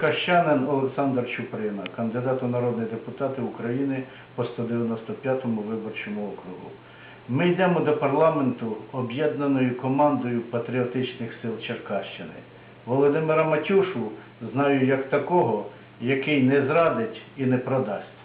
Черкащанин Олександр Чуприна, кандидат у народні депутати України по 195-му виборчому округу. Ми йдемо до парламенту об'єднаною командою патріотичних сил Черкащини. Володимира Матюшу знаю як такого, який не зрадить і не продасть.